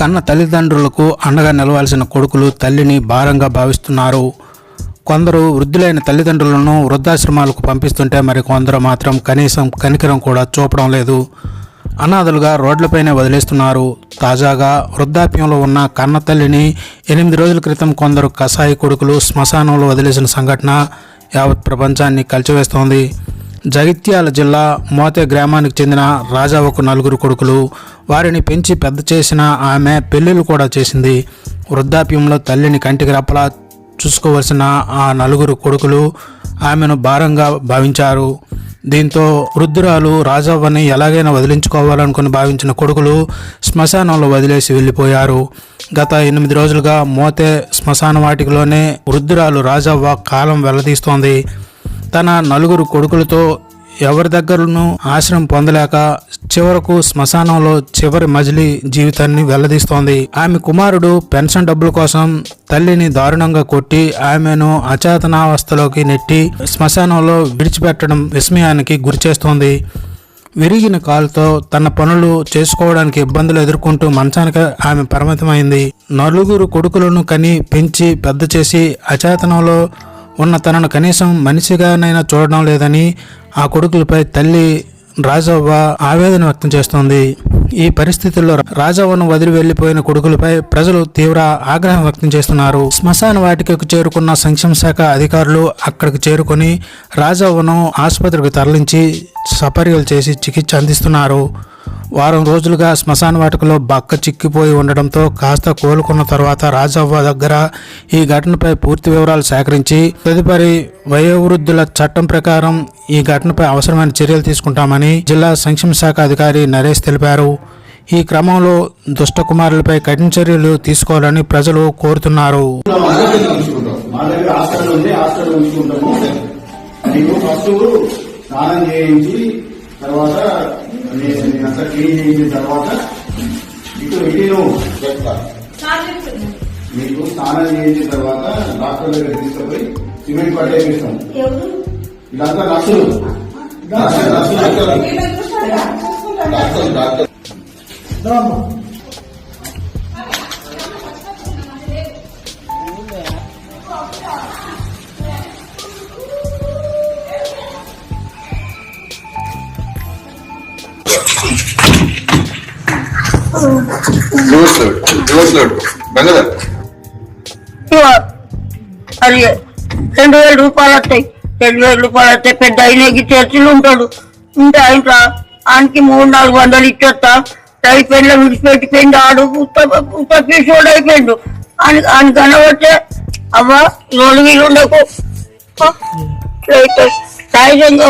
కన్న తల్లిదండ్రులకు అండగా నిలవాల్సిన కొడుకులు తల్లిని భారంగా భావిస్తున్నారు. కొందరు వృద్ధులైన తల్లిదండ్రులను వృద్ధాశ్రమాలకు పంపిస్తుంటే మరి కొందరు మాత్రం కనీసం కనికరం కూడా చూపడం లేదు. అనాథలుగా రోడ్లపైనే వదిలేస్తున్నారు. తాజాగా వృద్ధాప్యంలో ఉన్న కన్న తల్లిని ఎనిమిది రోజుల క్రితం కొందరు కసాయి కొడుకులు శ్మశానంలో వదిలేసిన సంఘటన యావత్ ప్రపంచాన్ని కలిచివేస్తోంది. జగిత్యాల జిల్లా మోతే గ్రామానికి చెందిన రాజావకు నలుగురు కొడుకులు. వారిని పెంచి పెద్ద చేసిన ఆమె పెళ్ళిళ్ళు కూడా చేసింది. వృద్ధాప్యంలో తల్లిని కంటికి రప్పలా చూసుకోవలసిన ఆ నలుగురు కొడుకులు ఆమెను భారంగా భావించారు. దీంతో వృద్ధురాలు రాజవ్వని ఎలాగైనా వదిలించుకోవాలనుకుని భావించిన కొడుకులు శ్మశానంలో వదిలేసి వెళ్ళిపోయారు. గత ఎనిమిది రోజులుగా మోతే శ్మశాన వాటికలోనే వృద్ధురాలు రాజవ్వ కాలం వెల్లదీస్తోంది. తన నలుగురు కొడుకులతో ఎవరి దగ్గరను ఆశ్రయం పొందలేక చివరకు శ్మశానంలో చివరి మజిలీ జీవితాన్ని వెల్లదీస్తోంది. ఆమె కుమారుడు పెన్షన్ డబ్బుల కోసం తల్లిని దారుణంగా కొట్టి ఆమెను అచేతనావస్థలోకి నెట్టి శ్మశానంలో విడిచిపెట్టడం విస్మయానికి గురిచేస్తోంది విరిగిన కాలుతో తన పనులు చేసుకోవడానికి ఇబ్బందులు ఎదుర్కొంటూ మంచానికి ఆమె పరిమితమైంది. నలుగురు కొడుకులను కని పెంచి పెద్ద చేసి అచేతనంలో ఉన్న తనను కనీసం మనిషిగానైనా చూడడం లేదని ఆ కొడుకులపై తల్లి రాజవ్వ ఆవేదన వ్యక్తం చేస్తోంది. ఈ పరిస్థితుల్లో రాజవ్వను వదిలి వెళ్ళిపోయిన కొడుకులపై ప్రజలు తీవ్ర ఆగ్రహం వ్యక్తం చేస్తున్నారు. శ్మశాన వాటికకు చేరుకున్న సంక్షేమ శాఖ అధికారులు అక్కడికి చేరుకొని రాజవ్వను ఆసుపత్రికి తరలించి సపర్యలు చేసి చికిత్స అందిస్తున్నారు. వారం రోజులుగా శ్మశాన వాటికలో బక్క చిక్కిపోయి ఉండడంతో కాస్త కోలుకున్న తర్వాత రాజవ్వ దగ్గర ఈ ఘటనపై పూర్తి వివరాలు సేకరించి తదుపరి వయోవృద్ధుల చట్టం ప్రకారం ఈ ఘటనపై అవసరమైన చర్యలు తీసుకుంటామని జిల్లా సంక్షేమ శాఖ అధికారి నరేష్ తెలిపారు. ఈ క్రమంలో దుష్ట కుమారులపై కఠిన చర్యలు తీసుకోవాలని ప్రజలు కోరుతున్నారు. మా దగ్గర హాస్టల్ ఉంది హాస్టల్ ఫస్ట్ స్నానం చేయించి తర్వాత నీ- నీ అంతా క్లీన్ చేయించిన తర్వాత ఇటు చెప్తా. నీకు స్నానం చేయించిన తర్వాత డాక్టర్ దగ్గర తీసుకుపోయి సిమెంట్ పట్టేపిస్తాం ఎవరు? ఇదంతా నర్సులు. నర్సులు, నర్సులు. డాక్టర్. డాక్టర్. రివర్స్ రివర్స్ బంగారు అది రెండు వేల రూపాయలు వస్తాయి. రెండు వేల రూపాయలు వస్తాయి పెద్ద అయినకి చర్చిలు ఉంటాడు. ఉంటే ఆయన ఆయనకి మూడు నాలుగు వందలు ఇచ్చేస్తా. అయిపోయిన విడిచిపెట్టిపోయింది. ఆడు ఉత్త పీసోడు అయిపోయిండు. ఆయన ఆయన కనబడితే అవ్వ రెండు వీలు ఉండకు. సహజంగా